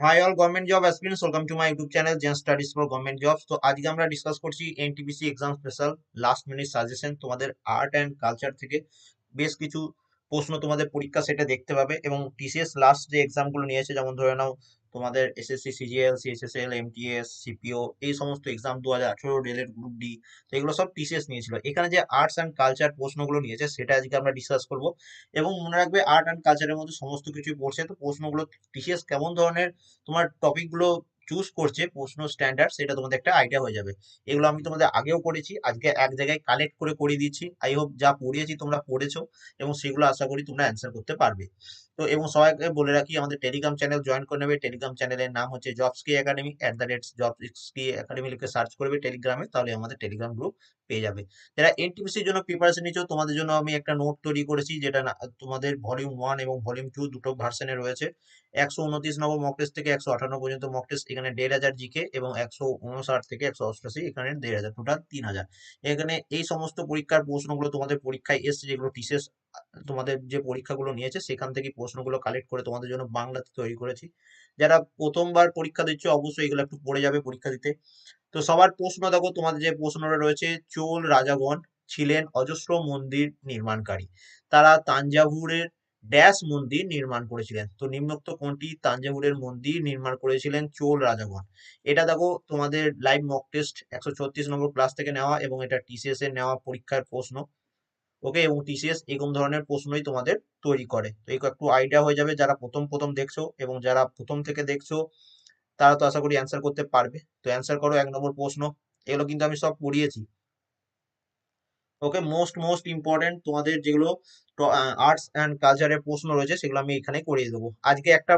Hi all government job aspirants welcome to my YouTube channel Zen studies for government jobs তো আজকে আমরা discuss করছি NTPC exam special last minute suggestion তোমাদের art and culture থেকে বেশ কিছু প্রশ্ন তোমাদের পরীক্ষা সেটা দেখতে পাবে এবং টিসিএস লাস্ট যে এক্সামগুলো নিয়েছে, যেমন ধরে নাও তোমাদের SSC CGL CSSL MTS CPO এই সমস্ত এক্সাম দু হাজার আঠেরো রেলের গ্রুপ ডি তো এগুলো সব টিসিএস নিয়েছিল। এখানে যে আর্টস অ্যান্ড কালচার প্রশ্নগুলো নিয়েছে, সেটা আজকে আমরা ডিসকাস করব। এবং মনে রাখবে আর্ট অ্যান্ড কালচারের মধ্যে সমস্ত কিছুই পড়ছে, তো প্রশ্নগুলো টিসিএস কেমন ধরনের, তোমার টপিকগুলো চুজ করছে প্রশ্ন স্ট্যান্ডার্ড সেটা তোমাদের একটা আইডিয়া হয়ে যাবে। এগুলো আমি তোমাদের আগেও করেছি, আজকে এক জায়গায় কালেক্ট করে করিয়ে দিচ্ছি। আই হোপ যা পড়িয়েছি তোমরা পড়েছো এবং সেগুলো আশা করি তোমরা অ্যান্সার করতে পারবে। তো এবং সবাইকে বলে রাখি, আমাদের টেলিগ্রাম চ্যানেল জয়েন করে নেবে। টেলিগ্রাম চ্যানেলের নাম হচ্ছে Jobsky Academy at the rate Jobsky Academy লিখে সার্চ করবে টেলিগ্রামে তাহলে আমাদের টেলিগ্রাম গ্রুপ পেয়ে যাবে। যারা এনটিপিসির জন্য প্রিপারেশন নিচ্ছ তোমাদের জন্য আমি একটা নোট তৈরি করেছি, যেটা তোমাদের ভলিউম ওয়ান এবং ভলিউম টু দুটো ভার্সনে রয়েছে। একশো উনত্রিশ নম্বর মক টেস্ট থেকে একশো আঠান্ন পর্যন্ত মক টেস্ট এখানে দেড় হাজার জিকে এবং একশো উনষাট থেকে একশো অষ্টআশি, এখানে দেড় হাজার টোটাল তিন হাজার। এখানে এই সমস্ত পরীক্ষার প্রশ্নগুলো তোমাদের পরীক্ষায় এসছে, যেগুলো টিসেস তোমাদের যে পরীক্ষাগুলো নিয়েছে, সেখান থেকে প্রশ্নগুলো কালেক্ট করে তোমাদের জন্য বাংলাতে তৈরি করেছি। যারা প্রথমবার পরীক্ষা দিচ্ছে, অবশ্যই এগুলো একটু পড়ে যাবে পরীক্ষা দিতে। তো সবার প্রশ্ন দেখো, তোমাদের যে প্রশ্নটা রয়েছে, চোল রাজাগণ ছিলেন অজস্র মন্দির নির্মাণকারী। তারা তাঞ্জাভুরের ড্যাশ মন্দির নির্মাণ করেছিলেন। তো নিম্নোক্ত কোনটি? তাঞ্জাভুরের মন্দির নির্মাণ করেছিলেন চোল রাজাগণ। এটা দেখো, তোমাদের লাইভ মক টেস্ট একশো ছত্রিশ নম্বর ক্লাস থেকে নেওয়া এবং এটা টিসিএস এর নেওয়া পরীক্ষার প্রশ্ন। ওকে এবং টিসিএস এরকম ধরনের প্রশ্নই তোমাদের তৈরি করে। তো এই একটু আইডিয়া হয়ে যাবে যারা প্রথম প্রথম দেখছ এবং যারা প্রথম থেকে দেখছ, তারা তো আশা করি অ্যান্সার করতে পারবে। তো অ্যান্সার করো এক নম্বর প্রশ্ন। এগুলো কিন্তু আমি সব পড়িয়েছি। ওকে মোস্ট মোস্ট ইম্পর্টেন্ট তোমাদের যেগুলো আর্টস অ্যান্ড কালচারের প্রশ্ন রয়েছে, সেগুলো আমি এখানে করিয়ে দেবো। আজকে একটা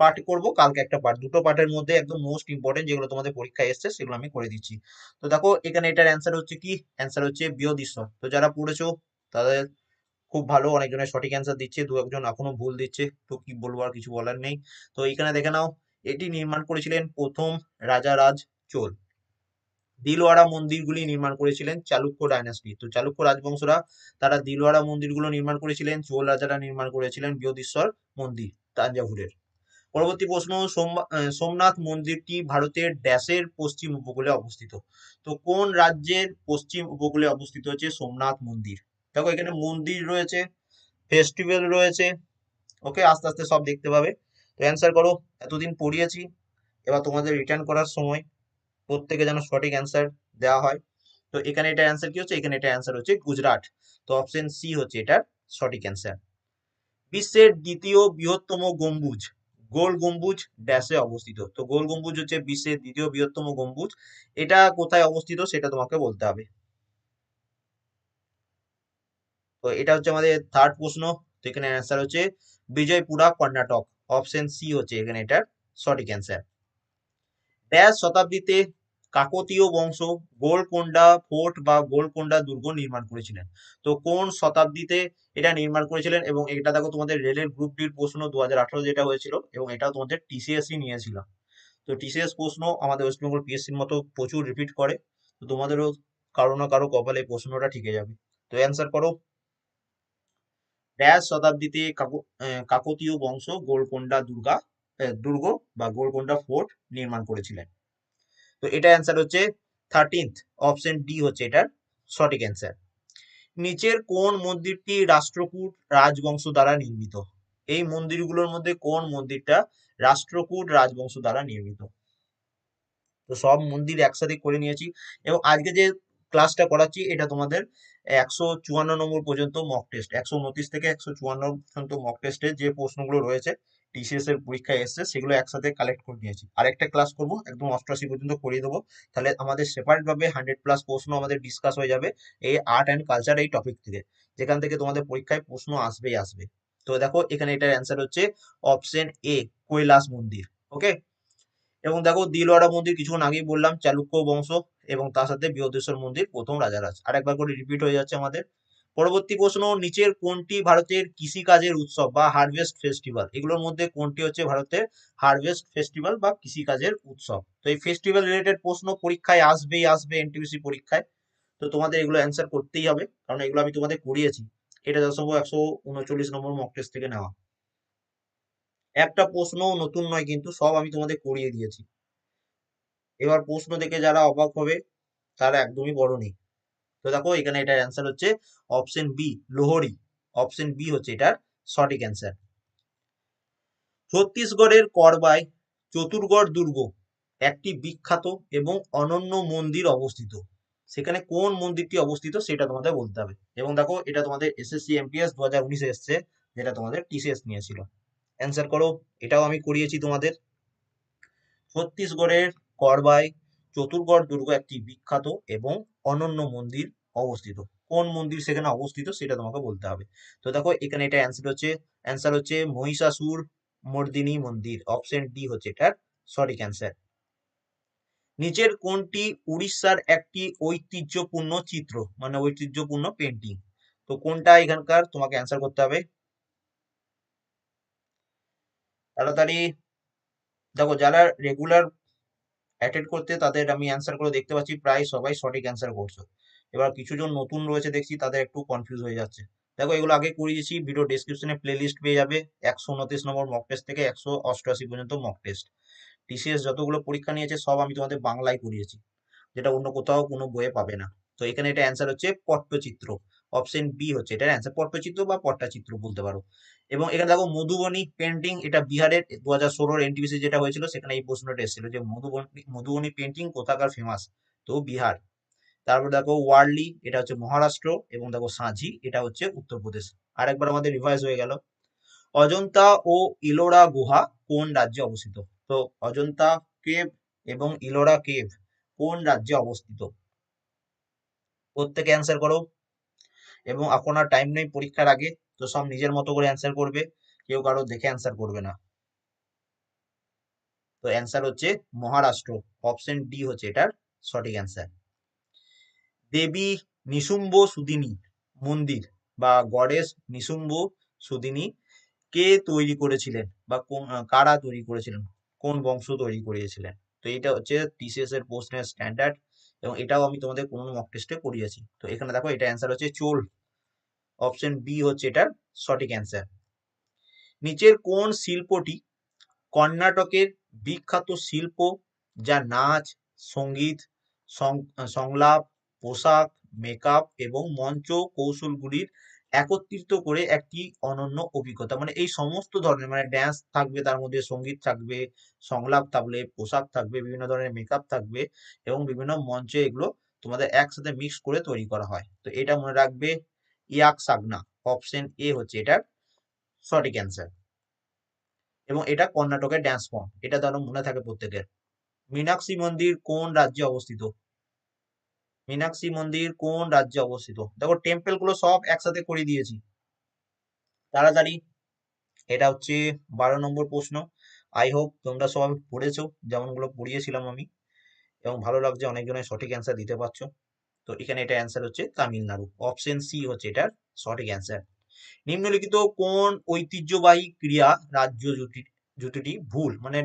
পার্ট করব, কালকে একটা পার্ট দুটো পার্টের মধ্যে একদম মোস্ট ইম্পর্টেন্ট যেগুলো তোমাদের পরীক্ষায় এসছে, সেগুলো আমি করে দিচ্ছি। তো দেখো, এখানে এটার অ্যান্সার হচ্ছে কি? অ্যান্সার হচ্ছে বৃহদীশ্বর তো যারা পড়েছো, তাদের খুব ভালো, অনেকজনের সঠিক অ্যান্সার দিচ্ছে, দু একজন এখনও ভুল দিচ্ছে, তো কি বলব আর কিছু বলার নেই। তো এখানে দেখে নাও, এটি নির্মাণ করেছিলেন প্রথম রাজা রাজ চোল। দিলওয়াড়া মন্দিরগুলি নির্মাণ করেছিলেন চালুক্য ডাইনাস্টি। তো চালুক্য রাজবংশরা, তারা দিলওয়াড়া মন্দিরগুলো নির্মাণ করেছিলেন, চোল রাজারা নির্মাণ করেছিলেন বৃহদীশ্বর মন্দির তাঞ্জাভুরের। পরবর্তী প্রশ্ন সোমনাথ মন্দিরটি ভারতের ড্যাশের পশ্চিম উপকূলে অবস্থিত। তো কোন রাজ্যের পশ্চিম উপকূলে অবস্থিত হচ্ছে সোমনাথ মন্দির? দেখো এখানে মন্দির রয়েছে ফেস্টিভ্যাল রয়েছে ওকে আস্তে আস্তে সব দেখতে পাবে। তো অ্যান্সার করো, এতদিন পড়িয়েছি, এবার তোমাদের রিটার্ন করার সময়। প্রত্যেকে যেন সঠিক অ্যান্সার দেওয়া হয়। তো এখানে এটা অ্যান্সার কি হচ্ছে? এখানে এটা অ্যান্সার হচ্ছে গুজরাট। তো অপশন সি হচ্ছে এটার সঠিক অ্যান্সার বিশ্বের দ্বিতীয় বৃহত্তম গম্বুজ, গোল গম্বুজ ড্যাশে অবস্থিত। তো গোল গম্বুজ হচ্ছে বিশ্বের দ্বিতীয় বৃহত্তম গম্বুজ। এটা কোথায় অবস্থিত সেটা তোমাকে বলতে হবে। তো এটা হচ্ছে আমাদের থার্ড প্রশ্ন। তো এখানে অ্যান্সার হচ্ছে বিজয়পুরা, কর্ণাটক। অপশন সি হচ্ছে এখানে এটার সঠিক অ্যান্সার ড্যাশ শতাব্দীতে কাকতীয় বংশ গোলকোন্ডা ফোর্ট বা গোলকোন্ডা দুর্গ নির্মাণ করেছিলেন। তো কোন শতাব্দীতে এটা নির্মাণ করেছিলেন এবং এটা দেখো তোমাদের রেলের গ্রুপ ডির প্রশ্ন দুহাজার আঠারো যেটা হয়েছিল এবং এটাও তোমাদের টিসিএসই নিয়েছিল। তো টিসিএস প্রশ্ন আমাদের ওয়েস্ট বেঙ্গল পিএসসির মতো প্রচুর রিপিট করে। তো তোমাদেরও কারও না কারও কপালে প্রশ্নটা ঠিকে যাবে। তো অ্যান্সার করো। ড্যাশ শতাব্দীতে কাকতীয় বংশ গোলকোন্ডা দুর্গা দুর্গ বা গোলকোন্ডা ফোর্ট নির্মাণ করেছিলেন। তো এটা অ্যান্সার হচ্ছে থার্টিন্থ অপশন ডি হচ্ছে এটার সঠিক অ্যান্সার নিচের কোন মন্দিরটি রাষ্ট্রকূট রাজবংশ দ্বারা নির্মিত? এই মন্দিরগুলোর মধ্যে কোন মন্দিরটা রাষ্ট্রকূট রাজবংশ দ্বারা নির্মিত? তো সব মন্দির একসাথে করে নিয়েছি এবং আজকে যে ক্লাসটা করাচ্ছি এটা তোমাদের একশো চুয়ান্ন নম্বর পর্যন্ত মক টেস্ট একশো উনত্রিশ থেকে একশো চুয়ান্ন পর্যন্ত মক টেস্টে যে প্রশ্নগুলো রয়েছে টিসিএস এর পরীক্ষায় এসছে, সেগুলো একসাথে কালেক্ট করে নিয়েছি। আরেকটা ক্লাস করব, একদম অষ্টআশি পর্যন্ত করিয়ে দেবো। তাহলে আমাদের সেপারেট ভাবে হান্ড্রেড প্লাস প্রশ্ন আমাদের ডিসকাস হয়ে যাবে এই আর্ট অ্যান্ড কালচার এই টপিক থেকে। যেখান থেকে তোমাদের পরীক্ষায় প্রশ্ন আসবেই আসবে। তো দেখো, এখানে এটার অ্যান্সার হচ্ছে অপশন এ কৈলাস মন্দির ওকে এবং দেখো, দিলওয়াড়া মন্দির কিছুক্ষণ আগেই বললাম, চালুক্য বংশ এবং তার সাথে বৃহদেশ্বর মন্দির প্রথম রাজারাজ। আরেকবার করে রিপিট হয়ে যাচ্ছে আমাদের। পরবর্তী প্রশ্ন, নিচের কোনটি ভারতের কৃষিকাজের উৎসব বা হারভেস্ট ফেস্টিভ্যাল এগুলোর মধ্যে কোনটি হচ্ছে ভারতের হারভেস্ট ফেস্টিভ্যাল বা কৃষিকাজের উৎসব? তো এই ফেস্টিভ্যাল রিলেটেড প্রশ্ন পরীক্ষায় আসবেই, আসবে এনটিপিসি পরীক্ষায়। তো তোমাদের এগুলো অ্যান্সার করতেই হবে, কারণ এগুলো আমি তোমাদের করিয়েছি। এটা যত একশো উনচল্লিশ নম্বর মক টেস্ট থেকে নেওয়া। একটা প্রশ্নও নতুন নয় কিন্তু, সব আমি তোমাদের করিয়ে দিয়েছি। এবার প্রশ্ন দেখে যারা অবাক হবে, তারা একদমই বড় নেই। তো দেখো এখানে এটার অ্যান্সার হচ্ছে option B Lohri option B হচ্ছে এটার সঠিক অ্যান্সার ছত্তিশগড়ের করবায় চতুর্গড় দুর্গ একটি বিখ্যাত এবং অনন্য মন্দির অবস্থিত। সেখানে কোন মন্দিরটি অবস্থিত সেটা তোমাদের বলতে হবে। এবং দেখো এটা তোমাদের এসএসসি এমপিএস দু হাজার উনিশে এসছে, যেটা তোমাদের টিসিএস নিয়েছিল। অ্যান্সার করো, এটাও আমি করিয়েছি তোমাদের। ছত্তিশগড়ের করবায় চতুর্গড় দুর্গ একটি বিখ্যাত এবং অনন্য মন্দির অবস্থিত। কোন মন্দির সেখানে অবস্থিত সেটা তোমাকে বলতে হবে। তো দেখো, এখানে এটা অ্যান্সার হচ্ছে অ্যান্সার হচ্ছে মহিষাসুর মর্দিনী মন্দির। অপশন ডি হচ্ছে এটার সঠিক অ্যান্সার নিচের কোনটি উড়িষ্যার একটি ঐতিহ্যপূর্ণ চিত্র? মানে ঐতিহ্যপূর্ণ পেন্টিং তো কোনটা এখানকার? তোমাকে অ্যান্সার করতে হবে। তাড়াতাড়ি দেখো, যারা রেগুলার অ্যাটেন্ড করতে তাদের আমি অ্যান্সার করে দেখতে পাচ্ছি, প্রায় সবাই সঠিক অ্যান্সার করছ। এবার কিছুজন নতুন রয়েছে দেখছি, তাদের একটু কনফিউজ হয়ে যাচ্ছে। দেখো, এগুলো আগে করিয়েছি ভিডিও ডিসক্রিপশনে প্লে লিস্ট পেয়ে যাবে, একশো উনত্রিশ নম্বর মক টেস্ট থেকে একশো অষ্টআশি পর্যন্ত মক টেস্ট টিসিএস যতগুলো পরীক্ষা নিয়েছে, সব আমি তোমাদের বাংলায় করিয়েছি, যেটা অন্য কোথাও কোনো বইয়ে পাবে না। তো এখানে এটা অ্যান্সার হচ্ছে পট্টচিত্র। অপশন বি হচ্ছে, এটার অ্যান্সার পট্টচিত্র বা পট্টাচিত্র বলতে পারো। এবং এখানে দেখো মধুবনী পেন্টিং এটা বিহারের দু হাজার ষোলোর এনটিপিসি যেটা হয়েছিল, সেখানে এই প্রশ্নটা এসেছিল যে মধুবনী মধুবনী পেন্টিং কোথাকার ফেমাস তো বিহার। তারপর দেখো ওয়ার্লি, এটা হচ্ছে মহারাষ্ট্র এবং দেখো সাঁঝি, এটা হচ্ছে উত্তরপ্রদেশ। আর একবার আমাদের রিভাইজ হয়ে গেল। অজন্তা ও ইলোরা গুহা কোন রাজ্যে অবস্থিত? তো অজন্তা কেভ এবং ইলোরা কেভ কোন রাজ্যে অবস্থিত? প্রত্যেকে অ্যান্সার করো। এবং আর টাইম নেই পরীক্ষার আগে, তো সব নিজের মতো করে অ্যান্সার করবে। কেউ কারও দেখে অ্যান্সার করবে না। তো অ্যান্সার হচ্ছে মহারাষ্ট্র। অপশন ডি হচ্ছে এটার সঠিক অ্যান্সার দেবী নিশুম্ব সুদিনী মন্দির বা গডেস নিশুম্ব সুদিনী কে তৈরি করেছিলেন বা কোন কারা তৈরি করেছিলেন? কোন বংশ তৈরি করিয়েছিলেন তো এটা হচ্ছে টিসিএস এর প্রশ্নের স্ট্যান্ডার্ড এবং এটাও আমি তোমাদের কোনো মক টেস্টে করিয়েছি। তো এখানে দেখো এটা অ্যান্সার হচ্ছে চোল। অপশন বি হচ্ছে এটার সঠিক অ্যান্সার নিচের কোন শিল্পটি কর্ণাটকের বিখ্যাত শিল্প যা নাচ, সংগীত সংলাপ, পোশাক মেকআপ এবং মঞ্চ কৌশলগুলির একত্রিত করে একটি অনন্য অভিজ্ঞতা। মানে এই সমস্ত ধরনের মানে ড্যান্স থাকবে, তার মধ্যে সংগীত থাকবে, সংলাপ থাকবে, পোশাক থাকবে, বিভিন্ন ধরনের মেকআপ থাকবে এবং বিভিন্ন মঞ্চে এগুলো তোমাদের একসাথে মিক্স করে তৈরি করা হয়। তো এটা মনে রাখবে ইয়াক সাগনা অপশন এ হচ্ছে এটার সঠিক অ্যান্সার এবং এটা কর্ণাটকের ড্যান্স ফর্ম এটা ধরো মনে থাকে প্রত্যেকের। মীনাক্ষী মন্দির কোন রাজ্যে অবস্থিত? মীনাক্ষী মন্দির কোন রাজ্যে অবস্থিত? দেখো টেম্পলগুলো সব একসাথে করে দিয়েছি। তাড়াতাড়ি। এটা হচ্ছে বারো নম্বর প্রশ্ন। আই হোপ তোমরা সব পড়েছো। যেমনগুলো পড়িয়েছিলাম আমি। এবং ভালো লাগছে, অনেকজনের সঠিক অ্যান্সার দিতে পারছ। তো এখানে এটা অ্যান্সার হচ্ছে তামিলনাড়ু। অপশন সি হচ্ছে এটার সঠিক অ্যান্সার নিম্নলিখিত কোন ঐতিহ্যবাহী ক্রিয়া রাজ্য জুটি জুটিটি ভুল? মানে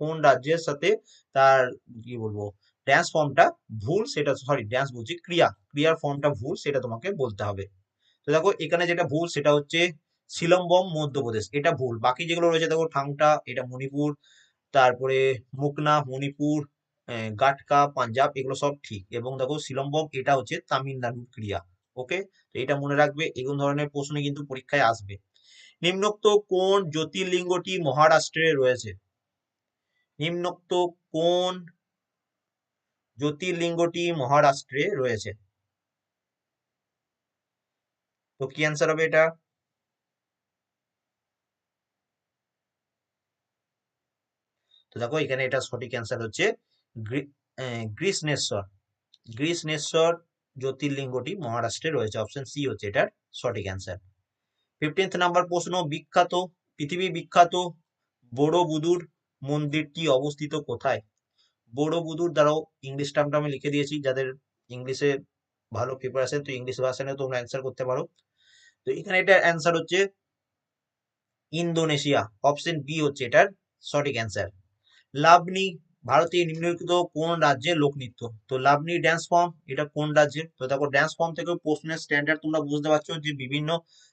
কোন রাজ্যের সাথে তার, কি বলব ড্যান্স ফর্মটা ভুল সেটা সরি ড্যান্স বলছি ক্রিয়া। ক্রিয়ার ফর্মটা ভুল সেটা তোমাকে বলতে হবে। তো দেখো, এখানে যেটা ভুল সেটা হচ্ছে শিলম্বম মধ্যপ্রদেশ। এটা ভুল। বাকি যেগুলো রয়েছে, দেখো, ঠাংটা, এটা মণিপুর, তারপরে মুকনা, মণিপুর গাটকা, পাঞ্জাব, এগুলো সব ঠিক। এবং দেখো, শিলম্বম, এটা হচ্ছে তামিলনাড়ুর ক্রিয়া। ওকে তো এটা মনে রাখবে, এগুলো ধরনের প্রশ্ন কিন্তু পরীক্ষায় আসবে। নিম্নোক্ত কোন জ্যোতির্লিঙ্গটি মহারাষ্ট্রে রয়েছে? নিম্নোক্ত কোন জ্যোতির্লিঙ্গটি মহারাষ্ট্রে রয়েছে। তো কি অ্যান্সার হবে এটা? তো দেখো, এখানে এটা সঠিক অ্যান্সার হচ্ছে গ্রীষ্ণেশ্বর গ্রীষ্ণেশ্বর জ্যোতির্লিঙ্গটি মহারাষ্ট্রে রয়েছে। অপশন সি হচ্ছে এটার সঠিক অ্যান্সার ফিফটিন্থ নাম্বার প্রশ্ন, বিখ্যাত, পৃথিবী বিখ্যাত বড় বুদুর মন্দিরটি অবস্থিত কোথায়? বড় বুদুর দ্বারাও ইংলিশ টার্মটা আমি লিখে দিয়েছি, যাদের ইংলিশে ভালো প্রিপারেশন তো ইংলিশ ভার্সনে তোমরা অ্যান্সার করতে পারো। তো এখানে এটার অ্যান্সার হচ্ছে ইন্দোনেশিয়া অপশন বি হচ্ছে এটার সঠিক অ্যান্সার লাভনি ভারতীয় নিম্নলিখিত কোন রাজ্যের লোকনৃত্য? তো লাভনি ড্যান্স ফর্ম এটা কোন রাজ্যের তো দেখো ড্যান্স ফর্ম থেকে প্রশ্নের স্ট্যান্ডার্ড তোমরা বুঝতে পারছ যে বিভিন্ন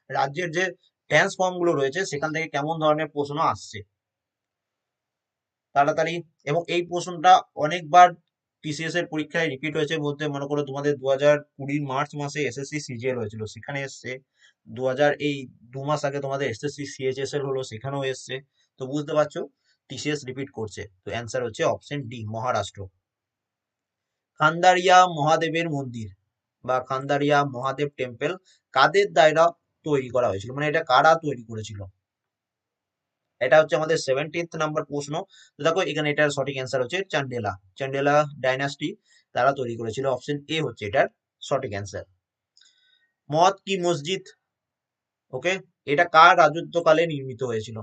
রাজ্যের যে ড্যান্স ফর্মগুলো রয়েছে, সেখান থেকে কেমন ধরনের প্রশ্ন আসছে। তাড়াতাড়ি এবং এই প্রশ্নটা অনেকবার টিসিএস এর পরীক্ষায় রিপিট হয়েছে বলতে মনে করো তোমাদের দু হাজার মার্চ মাসে এসএসসি সিজিএল হয়েছিল। সেখানে এসছে। দু হাজার এই দু মাস আগে তোমাদের এসএসসি সিএইচএসএল হলো, সেখানেও এসছে। তো বুঝতে পারছ টিসিএস রিপিট করছে। তো অ্যান্সার হচ্ছে অপশন ডি মহারাষ্ট্র। খান্দারিয়া মহাদেবের মন্দির বা খান্দারিয়া মহাদেব টেম্পল কাদের দ্বারা তৈরি করা হয়েছিল? মানে এটা কারা তৈরি করেছিল? এটা হচ্ছে আমাদের সেভেন্টিন্থ নাম্বার প্রশ্ন। তো দেখো, এখানে এটার সঠিক অ্যান্সার হচ্ছে চান্ডেলা চান্ডেলা ডাইনাস্টি তারা তৈরি করেছিল। অপশন এ হচ্ছে এটার সঠিক অ্যান্সার মদ কি মসজিদ? ওকে এটা কার রাজত্বকালে নির্মিত হয়েছিল?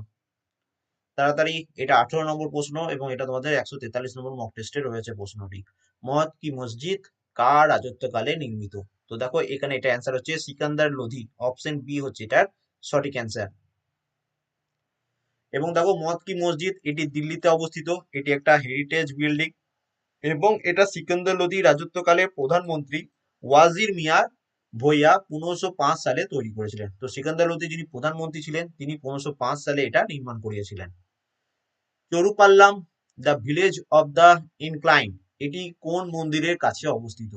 তাড়াতাড়ি, এটা আঠারো নম্বর প্রশ্ন এবং এটা তোমাদের একশো তেতাল্লিশ নম্বর মক টেস্টে রয়েছে প্রশ্নটি। মদ কি মসজিদ? কার রাজত্বকালে নির্মিত? তো দেখো, এখানে এটা অ্যান্সার হচ্ছে সিকান্দার লোধি। অপশন বি হচ্ছে এটার সঠিক অ্যান্সার এবং দেখো মদ কি মসজিদ? এটি দিল্লিতে অবস্থিত। এটি একটা হেরিটেজ বিল্ডিং এবং এটা সিকান্দার লোধি রাজত্বকালে প্রধানমন্ত্রী ওয়াজির মিয়া ভইয়া পনেরোশো সালে তৈরি করেছিলেন। তো সিকান্দার লোধি যিনি প্রধানমন্ত্রী ছিলেন, তিনি পনেরোশো সালে এটা নির্মাণ করিয়েছিলেন। Charupallam the village of the incline এটি কোন মন্দিরের কাছে অবস্থিত?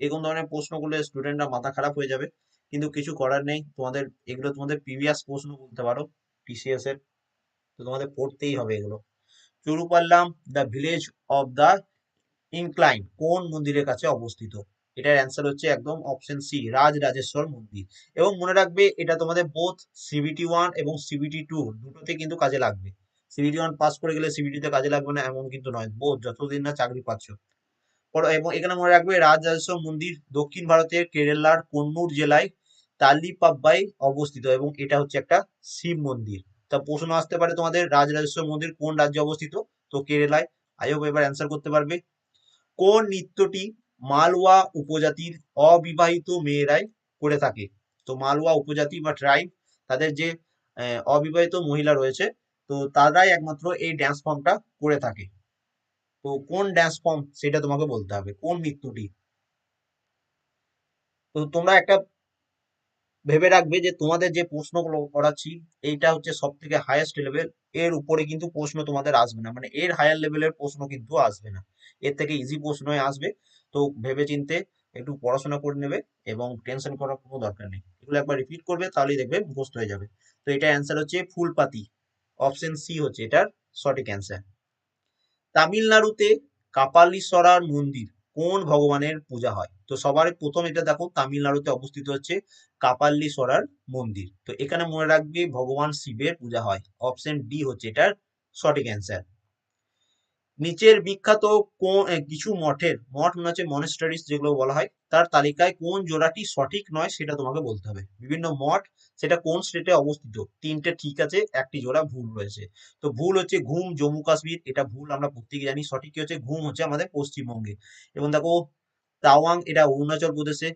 এরকম ধরনের প্রশ্ন করলে স্টুডেন্টরা মাথা খারাপ হয়ে যাবে। কিন্তু কিছু করার নেই। তোমাদের, এগুলো তোমাদের প্রিভিয়াস প্রশ্ন বলতে পারো টিসিএস এর। তো তোমাদের পড়তেই হবে এগুলো। Churupallam the village of the incline কোন মন্দিরের কাছে অবস্থিত? এটার অ্যান্সার হচ্ছে একদম অপশন সি রাজ রাজেশ্বর মন্দির। এবং মনে রাখবে, এটা তোমাদের বোথ সিবিটি ওয়ান এবং সিবিটি টু দুটোতে কিন্তু কাজে লাগবে। সিবিটি ওয়ান পাস করে গেলে সিবিটি তে কাজে লাগবে না, এমন কিন্তু নয়। বোধ যতদিন না চাকরি পাচ্ছ। এবং এখানে মনে রাখবে রাজ রাজেশ্বর মন্দির দক্ষিণ ভারতের কেরালার কন্নুর জেলায় তালিপাব্বাই অবস্থিত এবং এটা হচ্ছে একটা শিব মন্দির। তা প্রশ্ন আসতে পারে তোমাদের রাজ রাজেশ্বর মন্দির, কোন রাজ্যে অবস্থিত? তো কেরালায়। হোপ এবার অ্যান্সার করতে পারবে। কোন নৃত্যটি মালওয়া উপজাতির অবিবাহিত মেয়েরাই করে থাকে? তো মালওয়া উপজাতি বা ট্রাইব তাদের যে অবিবাহিত মহিলা রয়েছে, তো তারাই একমাত্র এই ড্যান্স ফর্মটা করে থাকে। তো কোন ড্যান্স ফর্ম সেটা তোমাকে বলতে হবে? কোন নৃত্যটি? তো তোমরা একটা ভেবে রাখবে যে তোমাদের যে প্রশ্নগুলো করাচ্ছি, এইটা হচ্ছে সব থেকে হাইয়েস্ট লেভেল এর উপরে কিন্তু প্রশ্ন তোমাদের আসবে না। মানে এর হায়ার লেভেলের প্রশ্ন কিন্তু আসবে না। এর থেকে ইজি প্রশ্নই আসবে। তো ভেবে চিনতে একটু পড়াশোনা করে নেবে এবং টেনশন করার কোনো দরকার নেই। এগুলো একবার রিপিট করবে, তাহলেই দেখবে মুখস্থ হয়ে যাবে। তো এটা অ্যান্সার হচ্ছে ফুলপাতি। অপশন সি হচ্ছে এটার সঠিক অ্যান্সার তামিলনাড়ুতে কাপালীশ্বরার মন্দির। কোন ভগবানের পূজা হয়? তো সবার প্রথম এটা দেখো, তামিলনাড়ুতে অবস্থিত হচ্ছে কাপাল্লি সরার মন্দির। তো এখানে মনে রাখবে ভগবান শিবের পূজা হয়। অপশন ডি হচ্ছে এটার সঠিক অ্যান্সার নিচের বিখ্যাত কিছু মঠের, মঠ মনে হচ্ছে মনেস্টারিস যেগুলো বলা হয় তার তালিকায় কোন জোড়াটি সঠিক নয় সেটা তোমাকে বলতে হবে। বিভিন্ন মঠ সেটা কোন স্টেটে অবস্থিত? তিনটে ঠিক আছে, একটি জোড়া ভুল রয়েছে। তো ভুল হচ্ছে ঘুম, জম্মু কাশ্মীর, এটা ভুল, আমরা প্রত্যেকে জানি। সঠিক কি হচ্ছে? ঘুম হচ্ছে আমাদের পশ্চিমবঙ্গে। এবং দেখো, তাওয়াং, এটা অরুণাচল প্রদেশে।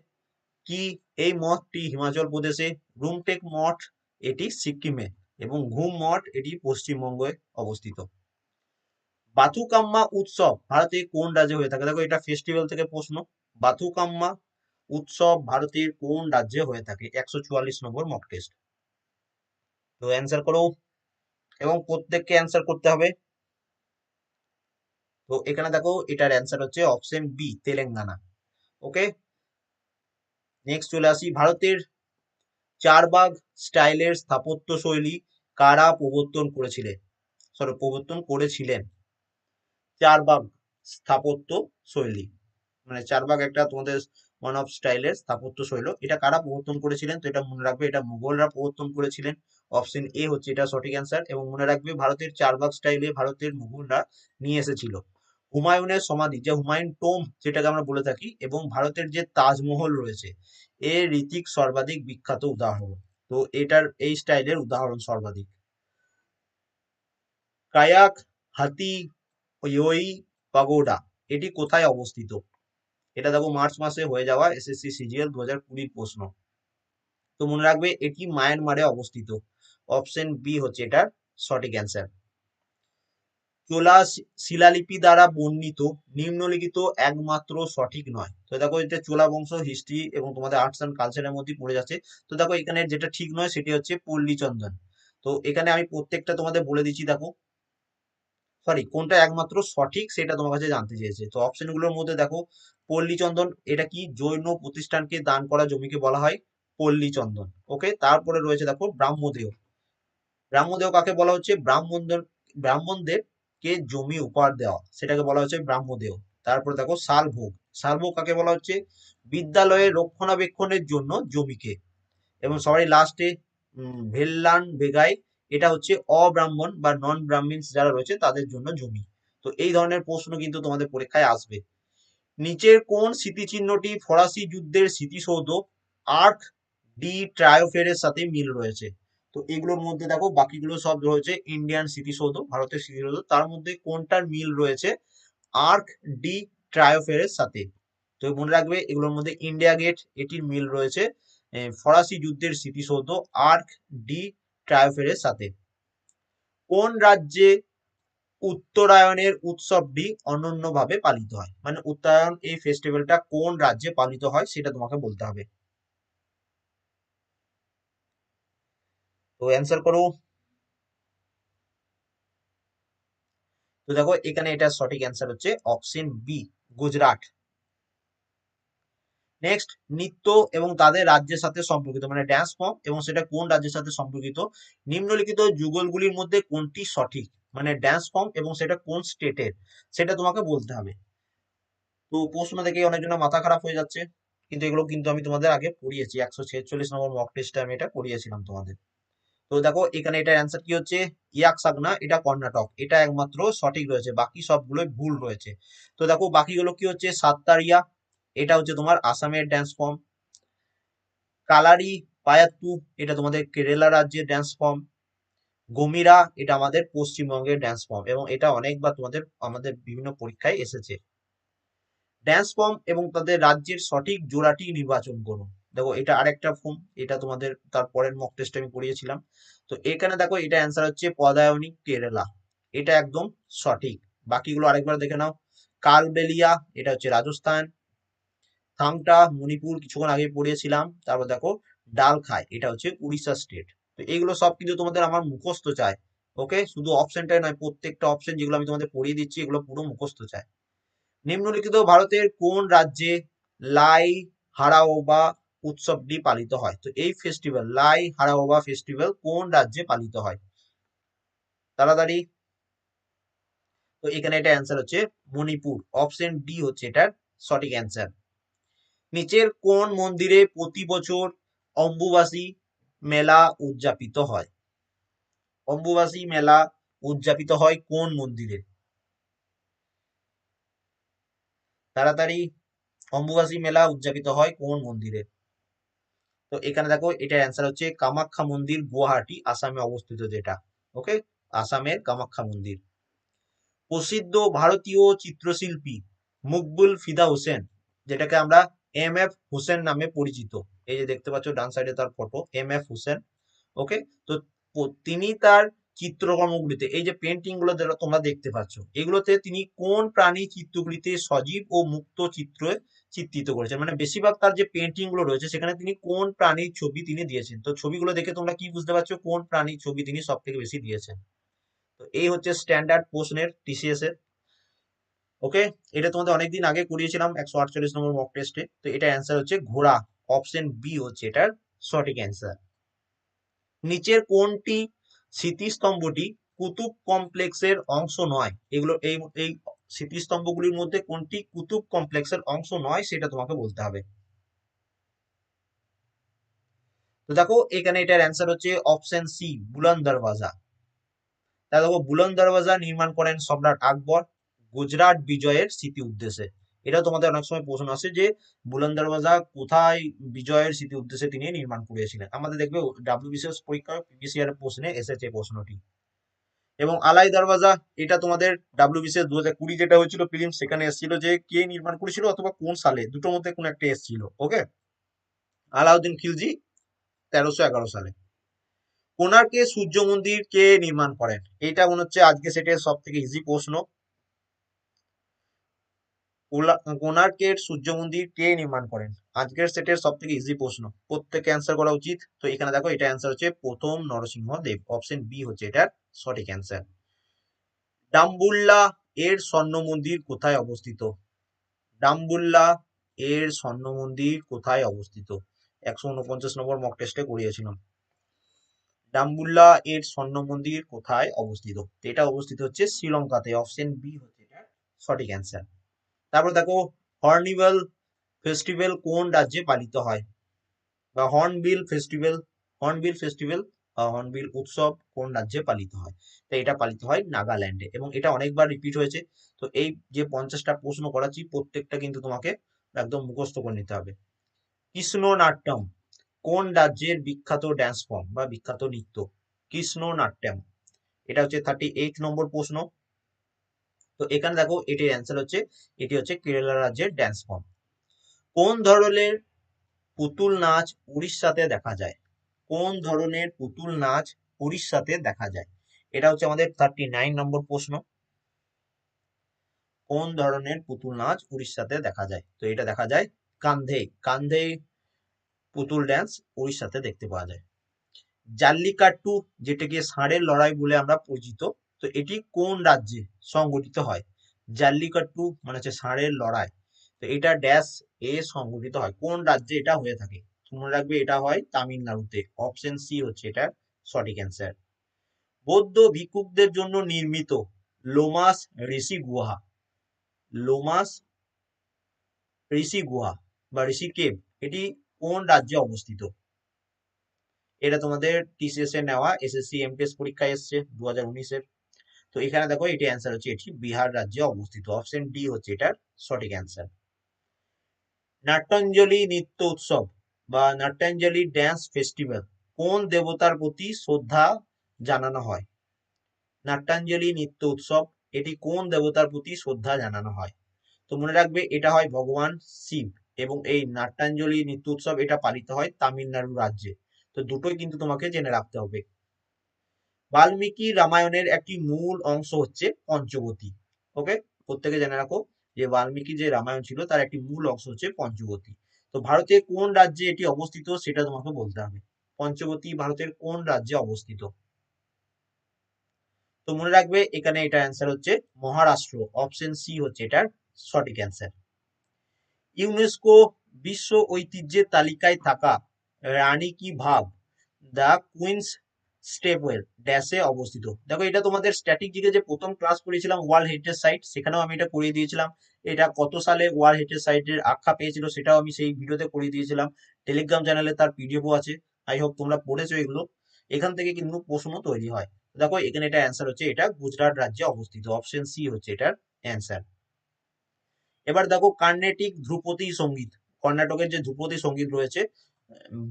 কি? এই মঠটি হিমাচল প্রদেশে। রুমটেক মঠ, এটি সিকিমে। এবং ঘুম মঠ, এটি পশ্চিমবঙ্গে অবস্থিত। বাথুকাম্মা উৎসব ভারতে কোন রাজ্যে হয়ে থাকে? দেখো, এটা ফেস্টিভ্যাল থেকে প্রশ্ন। বাথুকাম্মা উৎসব ভারতের কোন রাজ্যে হয়ে থাকে? একশো চুয়াল্লিশ নম্বর মক টেস্ট তো অ্যান্সার করো। এবং প্রত্যেককে অ্যান্সার করতে হবে। তো এখানে দেখো, এটার অ্যান্সার হচ্ছে option B Telangana. Okay next চলে আসি। ভারতের চারবাগ স্টাইলের স্থাপত্য শৈলী কারা প্রবর্তন করেছিলেন? সরি প্রবর্তন করেছিলেন। চারবাগ স্থাপত্য শৈলী। মানে চারবাগ একটা তোমাদের ওয়ান অফ স্টাইলের স্থাপত্য শৈল। এটা কারা প্রবর্তন করেছিলেন? তো এটা মনে রাখবে, এটা মুঘলরা প্রবর্তন করেছিলেন। অপশন এ হচ্ছে এটা সঠিক অ্যান্সার এবং মনে রাখবে ভারতের চারবাগ স্টাইলে ভারতের মুঘলরা নিয়ে এসেছিল। হুমায়ুনের সমাধি, যে হুমায়ুন টোম যেটাকে আমরা বলে থাকি, এবং ভারতের যে তাজমহল রয়েছে এর রীতিক সর্বাধিক বিখ্যাত উদাহরণ। তো এটার এই স্টাইলের উদাহরণ সর্বাধিক। কায়াক হাতি ওই পাগোডা, এটি কোথায় অবস্থিত? এটা দেখো মার্চ মাসে হয়ে যাওয়া এসএসসি সিজিএল দু হাজার কুড়ির প্রশ্ন। তো মনে রাখবে এটি মায়ানমারে অবস্থিত। অপশন বি হচ্ছে এটার সঠিক অ্যান্সার চোলা শিলালিপি দ্বারা বর্ণিত, নিম্নলিখিত একমাত্র সঠিক নয়। তো দেখো এটা চোলা বংশ হিস্ট্রি এবং তোমাদের আর্টস অ্যান্ড কালচারের মধ্যে পড়ে যাচ্ছে। তো দেখো এখানে যেটা ঠিক নয় সেটি হচ্ছে পল্লীচন্দন। তো এখানে আমি প্রত্যেকটা তোমাদের বলে দিচ্ছি, দেখো। সরি কোনটা একমাত্র সঠিক সেটা তোমার কাছে জানতে চেয়েছে। তো অপশনগুলোর মধ্যে দেখো, পল্লীচন্দন, এটা কি জৈন প্রতিষ্ঠানকে দান করা জমিকে বলা হয়? পল্লীচন্দন ওকে তারপরে রয়েছে দেখো ব্রাহ্মদেহ ব্রাহ্মদেহ কাকে বলা হচ্ছে? ব্রাহ্মণদের ব্রাহ্মণদের কে জমি উপহার দেওয়া, সেটাকে বলা হচ্ছে ব্রাহ্মদেহ তারপরে দেখো শালভোগ শালভোগ কাকে বলা হচ্ছে? বিদ্যালয়ের রক্ষণাবেক্ষণের জন্য জমিকে। এবং সবাই লাস্টে ভেল্লান বেগাই এটা হচ্ছে অব্রাহ্মণ বা নন ব্রাহ্মিনস যারা রয়েছে তাদের জন্য জমি। তো এই ধরনের প্রশ্ন কিন্তু তোমাদের পরীক্ষায় আসবে। নিচের কোন স্মৃতিচিহ্নটি ফরাসি যুদ্ধের স্মৃতিসৌধ আর্ক ডি ট্রায়োফেরের সাথে মিল রয়েছে? তো এগুলোর মধ্যে দেখো, বাকিগুলো সব রয়েছে ইন্ডিয়ান স্মৃতিসৌধ, ভারতের স্মৃতিসৌধ। তার মধ্যে কোনটার মিল রয়েছে আর্ক ডি ট্রায়োফেরের সাথে? তো মনে রাখবে, এগুলোর মধ্যে ইন্ডিয়া গেট, এটির মিল রয়েছে ফরাসি যুদ্ধের স্মৃতিসৌধ আর্ক ডি ট্রায়োফেরের সাথে। কোন রাজ্যে উত্তরায়ণের উৎসবটি অনন্যভাবে পালিত হয়? মানে উত্তরায়ণ এই ফেস্টিভ্যালটা কোন রাজ্যে পালিত হয় সেটা তোমাকে বলতে হবে। তো অ্যান্সার করো। তো দেখো, এখানে এটা সঠিক অ্যান্সার হচ্ছে অপশন বি গুজরাট। নেক্সট নৃত্য এবং তাদের রাজ্যের সাথে সম্পর্কিত মানে ড্যান্স ফর্ম এবং সেটা কোন রাজ্যের সাথে সম্পর্কিত, নিম্নলিখিত যুগলগুলির মধ্যে কোনটি সঠিক মানে ড্যান্স ফর্ম এবং সেটা কোন স্টেটের সেটা তোমাকে বলতে হবে। তো প্রশ্ন দেখে অনেকজনের মাথা খারাপ হয়ে যাচ্ছে, কিন্তু এগুলো কিন্তু আমি তোমাদের আগে পড়িয়েছি, একশো ছেচল্লিশ নম্বর মক টেস্টে আমি এটা পড়িয়েছিলাম তোমাদের। তো দেখো, এখানে এটার অ্যান্সার কি হচ্ছে? ইয়াক সাগনা এটা কর্ণাটক, এটা একমাত্র সঠিক রয়েছে, বাকি সবগুলোই ভুল রয়েছে। তো দেখো, বাকিগুলো কি হচ্ছে? সাততারিয়া এটা হচ্ছে তোমার আসামের ড্যান্স ফর্ম কালারি, পায়াত্তু, এটা তোমাদের কেরালা রাজ্যের ড্যান্স ফর্ম গমিরা, এটা আমাদের পশ্চিমবঙ্গের ড্যান্স ফর্ম এবং এটা অনেকবার তোমাদের, আমাদের বিভিন্ন পরীক্ষায় এসেছে। ড্যান্স ফর্ম এবং তাদের রাজ্যের সঠিক জোড়াটি নির্বাচন করুন। দেখো, এটা আরেকটা ফর্ম এটা তোমাদের তার পরের মক টেস্ট আমি পড়িয়েছিলাম তো এখানে দেখো, এটা অ্যান্সার হচ্ছে পদায়নী, কেরালা। এটা একদম সঠিক। বাকিগুলো আরেকবার দেখে নাও। কালবেলিয়া, এটা হচ্ছে রাজস্থান। থাংটা মণিপুর কিছুক্ষণ আগে পড়িয়েছিলাম, তারপর দেখো ডাল খায় এটা হচ্ছে উড়িষ্যা স্টেট তো এইগুলো সব কিন্তু তোমাদের আমার মুখস্থ চায় ওকে শুধু অপশনটাই নয়, প্রত্যেকটা অপশন যেগুলো আমি তোমাদের পড়িয়ে দিচ্ছি, এগুলো পুরো মুখস্থ চায় নিম্নলিখিত ভারতের কোন রাজ্যে লাই হারাওবা উৎসবটি পালিত হয়? তো এই ফেস্টিভ্যাল লাই হারাওবা ফেস্টিভ্যাল কোন রাজ্যে পালিত হয়? তাড়াতাড়ি। তো এখানে এটা অ্যান্সার হচ্ছে মণিপুর। অপশন ডি হচ্ছে এটার সঠিক অ্যান্সার নিচের কোন মন্দিরে প্রতি বছর অম্বুবাসী মেলা উদযাপিত হয়? অম্বুবাসী মেলা উদযাপিত হয় কোন মন্দিরে? তাড়াতাড়ি অম্বুবাসী মেলা উদযাপিত হয় কোন মন্দিরে? তো এখানে দেখো, এটার অ্যান্সার হচ্ছে কামাখ্যা মন্দির গুয়াহাটি, আসামে অবস্থিত যেটা ওকে আসামের কামাখ্যা মন্দির। প্রসিদ্ধ ভারতীয় চিত্রশিল্পী মুকবুল ফিদা হোসেন, যেটাকে আমরা এম এফ হোসেন নামে পরিচিত। এই যে দেখতে পাচ্ছ, ডান সাইডে তার photo M F Hussain okay তো তিনি তার চিত্রকর্মগুলিতে, এই যে পেন্টিংগুলো তোমরা দেখতে পাচ্ছ, এগুলোতে তিনি কোন প্রাণী চিত্রগুলিতে সজীব ও মুক্ত চিত্র চিত্রিত করেছেন? মানে বেশিরভাগ তার যে পেন্টিংগুলো রয়েছে, সেখানে তিনি কোন প্রাণীর ছবি তিনি দিয়েছেন? তো ছবিগুলো দেখে তোমরা কি বুঝতে পারছ, কোন প্রাণীর ছবি তিনি সব থেকে বেশি দিয়েছেন? তো এই হচ্ছে স্ট্যান্ডার্ড প্রশ্নের টিসিএস এর। ওকে? এটা তোমাদের অনেকদিন আগে করিয়েছিলাম, একশো আটচল্লিশ নম্বর মক টেস্টে তো এটা অ্যান্সার হচ্ছে ঘোড়া। অপশন বি হচ্ছে এটার সঠিক অ্যান্সার নিচের কোনটি স্মৃতিস্তম্ভটি কুতুব কমপ্লেক্সের অংশ নয়? এগুলো এই এই স্মৃতিস্তম্ভগুলির মধ্যে কোনটি কুতুব কমপ্লেক্সের অংশ নয় সেটা তোমাকে বলতে হবে। তো দেখো, এখানে এটার অ্যান্সার হচ্ছে অপশন সি বুলন্দ দরওয়াজা। তা দেখো, বুলন্দ দরওয়াজা নির্মাণ করেন সম্রাট আকবর। গুজরাট বিজয়ের স্মৃতি উদ্দেশ্যে। এটা তোমাদের অনেক সময় প্রশ্ন আসে যে, বুলন্দ দরওয়াজা কোথায় বিজয়ের স্মৃতি উদ্দেশ্যে তিনি নির্মাণ করেছিলেন? আমাদের দেখবে ডাব্লিউবিসিএস পরীক্ষা পিবিসি এর প্রশ্নে এসেছে প্রশ্নটি। এবং আলাই দরওয়াজা, এটা তোমাদের ডাব্লিউবিসিএস দু হাজার কুড়ি যেটা হয়েছিল ফিল্ম সেখানে এসেছিল যে, কে নির্মাণ করেছিল অথবা কোন সালে? দুটোর মধ্যে কোন একটা এসেছিল ওকে আলাউদ্দিন খিলজি, তেরোশো এগারো সালে। কোনার্কে সূর্য মন্দির কে নির্মাণ করেন? এটা মনে হচ্ছে আজকে সেটের সব থেকে ইজি প্রশ্ন। কোনার্কের সূর্য মন্দির কে নির্মাণ করেন? আজকের সেটের সব থেকে ইজি প্রশ্ন। প্রত্যেকে অ্যান্সার করা উচিত। তো এখানে দেখো, এটা অ্যান্সার হচ্ছে প্রথম নরসিংহ দেব। অপশন বি হচ্ছে এটার সঠিক অ্যান্সার ডাম্বুল্লা এর স্বর্ণ মন্দির কোথায় অবস্থিত? ডাম্বুল্লা এর স্বর্ণ মন্দির কোথায় অবস্থিত? একশো উনপঞ্চাশ নম্বর মক টেস্টে করিয়েছিলাম। ডাম্বুল্লা এর স্বর্ণ মন্দির কোথায় অবস্থিত? এটা অবস্থিত হচ্ছে শ্রীলঙ্কাতে। অপশন বি হচ্ছে এটা সঠিক অ্যান্সার তারপর দেখো হর্নিভাল ফেস্টিভ্যাল কোন রাজ্যে পালিত হয়? বা হর্নবিল ফেস্টিভ্যাল হর্নবিল ফেস্টিভ্যাল বা হর্নবিল উৎসব কোন রাজ্যে পালিত হয়? তো এটা পালিত হয় নাগাল্যান্ডে এবং এটা অনেকবার রিপিট হয়েছে। তো এই যে পঞ্চাশটা প্রশ্ন করাচ্ছি, প্রত্যেকটা কিন্তু তোমাকে একদম মুখস্থ করে নিতে হবে। কৃষ্ণ নাট্যম কোন রাজ্যের বিখ্যাত ড্যান্স ফর্ম বা বিখ্যাত নৃত্য? কৃষ্ণ নাট্যম এটা হচ্ছে থার্টি এইট নম্বর প্রশ্ন। তো এখানে দেখো এটির অ্যান্সার হচ্ছে, এটি হচ্ছে কেরালা রাজ্যের ড্যান্স ফর্ম কোন ধরনের পুতুল নাচ উড়িষ্যাতে দেখা যায়? কোন ধরনের পুতুল নাচ উড়িষ্যাতে দেখা যায়? এটা হচ্ছে আমাদের থার্টি নাইন নম্বর প্রশ্ন। কোন ধরনের পুতুল নাচ উড়িষ্যাতে দেখা যায়? তো এটা দেখা যায় কান্ধে। কান্ধে পুতুল ড্যান্স উড়িষ্যাতে দেখতে পাওয়া যায়। জাল্লিকাট্টু যেটাকে ষাঁড়ের লড়াই বলে আমরা পরিচিত তো এটি কোন রাজ্যে সংগঠিত হয়? জাল্লিকাট্টু মানে হচ্ছে ষাঁড়ের লড়াই। তো এটা ড্যাশ এ সংগঠিত হয়। কোন রাজ্যে এটা হয়ে থাকে? মনে রাখবে এটা হয় তামিলনাড়ুতে। অপশন সি হচ্ছে এটা সঠিক অ্যান্সার বৌদ্ধ ভিক্ষুকদের জন্য নির্মিত লোমাস ঋষি গুহা। লোমাস ঋষি গুহা বা ঋষি কেভ, এটি কোন রাজ্যে অবস্থিত? এটা তোমাদের টিসিএস এ নেওয়া। এসএসসি এমটিএস পরীক্ষায় এসছে। দু হাজার উনিশের। তো এখানে দেখো এটি অ্যান্সার হচ্ছে, এটি বিহার রাজ্যে অবস্থিত। অপশন ডি হচ্ছে এটার সঠিক অ্যান্সার নাট্যাঞ্জলি নৃত্য উৎসব বা নাট্যাঞ্জলি ড্যান্স ফেস্টিভ্যাল কোন দেবতার প্রতি শ্রদ্ধা জানানো হয়? নাট্যাঞ্জলি নৃত্য উৎসব, এটি কোন দেবতার প্রতি শ্রদ্ধা জানানো হয়? তো মনে রাখবে এটা হয় ভগবান শিব এবং এই নাট্যাঞ্জলি নৃত্য উৎসব এটা পালিত হয় তামিলনাড়ু রাজ্যে। তো দুটোই কিন্তু তোমাকে জেনে রাখতে হবে। বাল্মীকি রামায়ণের একটি মূল অংশ হচ্ছে পঞ্চবতী ওকে প্রত্যেকে জেনে রাখো যে বাল্মীকি যে রামায়ণ ছিল, তার একটি মূল অংশ হচ্ছে পঞ্চবতী। তো ভারতের কোন রাজ্যে এটি অবস্থিত সেটা তোমাকে বলতে হবে। পঞ্চবতী ভারতের কোন রাজ্যে অবস্থিত? তো মনে রাখবে এখানে এটা অ্যান্সার হচ্ছে মহারাষ্ট্র অপশন সি হচ্ছে এটার সঠিক অ্যান্সার ইউনেস্কো বিশ্ব ঐতিহ্যের তালিকায় থাকা রানী কি ভাব? দ্য কুইন্স স্টেপওয়েল ড্যাশে অবস্থিত। দেখো, এটা তোমাদের স্ট্যাটিক জিকে যে প্রথম ক্লাস করেছিলাম ওয়ার্ল্ড হেরিটেজ সাইট সেখানেও আমি এটা করিয়ে দিয়েছিলাম। এটা কত সালে ওয়ার্ল্ড হেরিটেজ সাইটের আখ্যা পেয়েছিল, সেটাও আমি সেই ভিডিওতে করিয়ে দিয়েছিলাম। টেলিগ্রাম চ্যানেলে তার পিডিএফও আছে। আই হোপ তোমরা পড়েছো এগুলো। এখান থেকে কিন্তু প্রশ্ন তৈরি হয়। দেখো, এখানে এটা অ্যান্সার হচ্ছে, এটা গুজরাট রাজ্যে অবস্থিত। অপশন সি হচ্ছে এটার অ্যান্সার এবার দেখো, কার্নেটিক ধ্রুপদী সংগীত। কর্ণাটকের যে ধ্রুপদী সংগীত রয়েছে,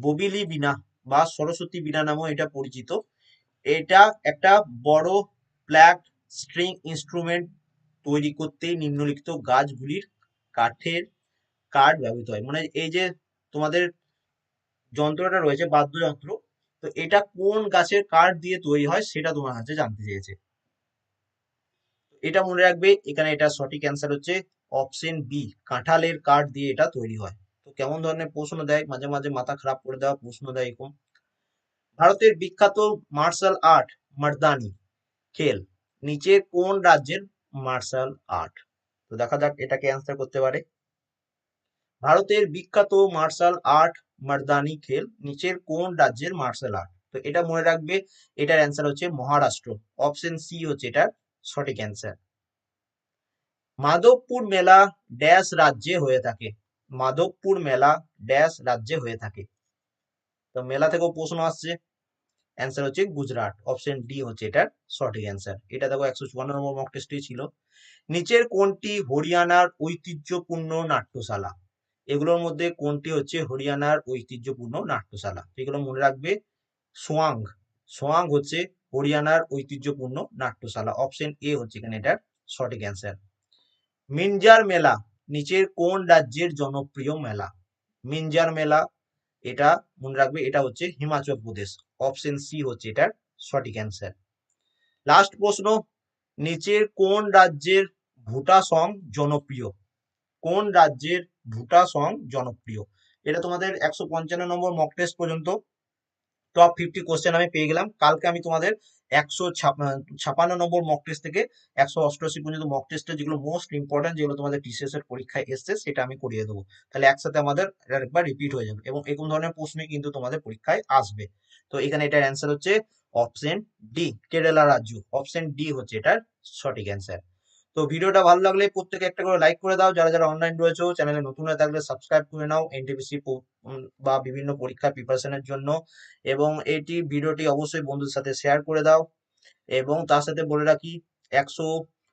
ববিলি বিনা বা সরস্বতী বিনা নামেও এটা পরিচিত। এটা একটা বড় প্ল্যাগ স্ট্রিং ইনস্ট্রুমেন্ট তৈরি করতে নিম্নলিখিত গাছগুলির কাঠের কাঠ ব্যবহৃত হয়। মানে এই যে তোমাদের যন্ত্রটা রয়েছে, বাদ্যযন্ত্র, তো এটা কোন গাছের কাঠ দিয়ে তৈরি হয় সেটা তোমার কাছে জানতে চেয়েছে। এটা মনে রাখবে, এখানে এটা সঠিক অ্যান্সার হচ্ছে অপশন বি কাঁঠালের কাঠ দিয়ে এটা তৈরি হয়। কেমন ধরনের প্রশ্ন দেয়? মাঝে মাঝে মাথা খারাপ করে দেওয়া প্রশ্ন দেয় ভারতের বিখ্যাত মার্শাল আর্ট মার্দানি খেল, নিচে কোন রাজ্যের মার্শাল আর্ট তো দেখা যাক এটাকে অ্যান্সার করতে পারে। ভারতের বিখ্যাত মার্শাল আর্ট মার্দানি খেল, নিচের কোন রাজ্যের মার্শাল আর্ট তো এটা মনে রাখবে, এটার অ্যান্সার হচ্ছে মহারাষ্ট্র। অপশন সি হচ্ছে এটার সঠিক অ্যান্সার মাধবপুর মেলা ড্যাশ রাজ্যে হয়ে থাকে। মাধবপুর মেলা ড্যাশ রাজ্যে হয়ে থাকে। তো মেলা থেকেও প্রশ্ন আসছে। অ্যান্সার হচ্ছে গুজরাট। অপশন ডি হচ্ছে এটার সঠিক অ্যান্সার এটা দেখো একশো চুয়ান্ন নম্বর মক টেস্টে ছিল। নিচের কোনটি হরিয়ানার ঐতিহ্যপূর্ণ নাট্যশালা? এগুলোর মধ্যে কোনটি হচ্ছে হরিয়ানার ঐতিহ্যপূর্ণ নাট্যশালা? এগুলো মনে রাখবে সোয়াং। সোয়াং হচ্ছে হরিয়ানার ঐতিহ্যপূর্ণ নাট্যশালা। অপশন এ হচ্ছে এখানে এটার সঠিক অ্যান্সার মিনজার মেলা। নিচের কোন রাজ্যের জনপ্রিয় মেলা? মিনজার মেলা, এটা মনে রাখবে, এটা হচ্ছে হিমাচল প্রদেশ। অপশন সি হচ্ছে এটার সঠিক অ্যান্সার লাস্ট প্রশ্ন, নিচের কোন রাজ্যের ভুটা সং জনপ্রিয়? কোন রাজ্যের ভুটা সং জনপ্রিয়? এটা তোমাদের একশো পঞ্চান্ন নম্বর মক টেস্ট পর্যন্ত। টপ ফিফটি কোশ্চেন আমি পেয়ে গেলাম। কালকে আমি তোমাদের একশো ছাপান্ন নম্বর মক টেস্ট থেকে একশো অষ্টআশি পর্যন্ত মক টেস্টে যেগুলো মোস্ট ইম্পর্টেন্ট যেগুলো তোমাদের টিসিএস এর পরীক্ষায় এসছে সেটা আমি করিয়ে দেবো। তাহলে একসাথে আমাদের একবার রিপিট হয়ে যাবে এবং এরকম ধরনের প্রশ্নই কিন্তু তোমাদের পরীক্ষায় আসবে। তো এখানে এটার অ্যান্সার হচ্ছে অপশন ডি কেরালা রাজ্য। অপশন ডি হচ্ছে এটার সঠিক অ্যান্সার তো ভিডিওটা ভালো লাগলে প্রত্যেকে একটা করে লাইক করে দাও। যারা যারা অনলাইন রয়েছে চ্যানেলে নতুন হয়ে থাকলে সাবস্ক্রাইব করে নাও এনটিপিসি বা বিভিন্ন পরীক্ষা প্রিপারেশনের জন্য। এবং এটি, ভিডিওটি অবশ্যই বন্ধুদের সাথে শেয়ার করে দাও। এবং তার সাথে বলে রাখি, একশো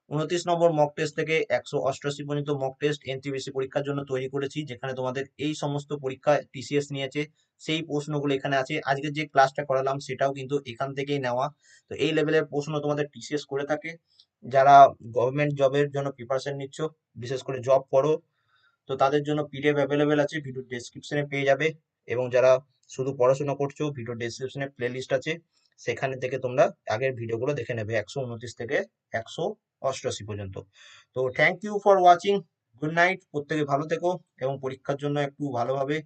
উনত্রিশ নম্বর মক টেস্ট থেকে একশো অষ্টআশি পর্যন্ত মক টেস্ট এনটিপিসি পরীক্ষার জন্য তৈরি করেছি, যেখানে তোমাদের এই সমস্ত পরীক্ষা টিসিএস নিয়েছে, সেই প্রশ্নগুলো এখানে আছে। আজকে যে ক্লাসটা করালাম, সেটাও কিন্তু এখান থেকেই নেওয়া। তো এই লেভেলের প্রশ্ন তোমাদের টিসিএস করে থাকে। যারা গভর্নমেন্ট জবের জন্য প্রিপারেশন নিচ্ছ, বিশেষ করে জব করো, তো তাদের জন্য পিডিএফ অ্যাভেলেবেল আছে ভিডিও ডেসক্রিপশনে পেয়ে যাবে। এবং যারা শুধু পড়াশোনা করছ ভিডিও ডেসক্রিপশনে প্লে লিস্ট আছে, সেখানে থেকে তোমরা আগের ভিডিওগুলো দেখে নেবে, একশো উনত্রিশ থেকে একশো অষ্টআশি পর্যন্ত। তো thank you for watching good night প্রত্যেকে ভালো থেকো এবং পরীক্ষার জন্য একটু ভালোভাবে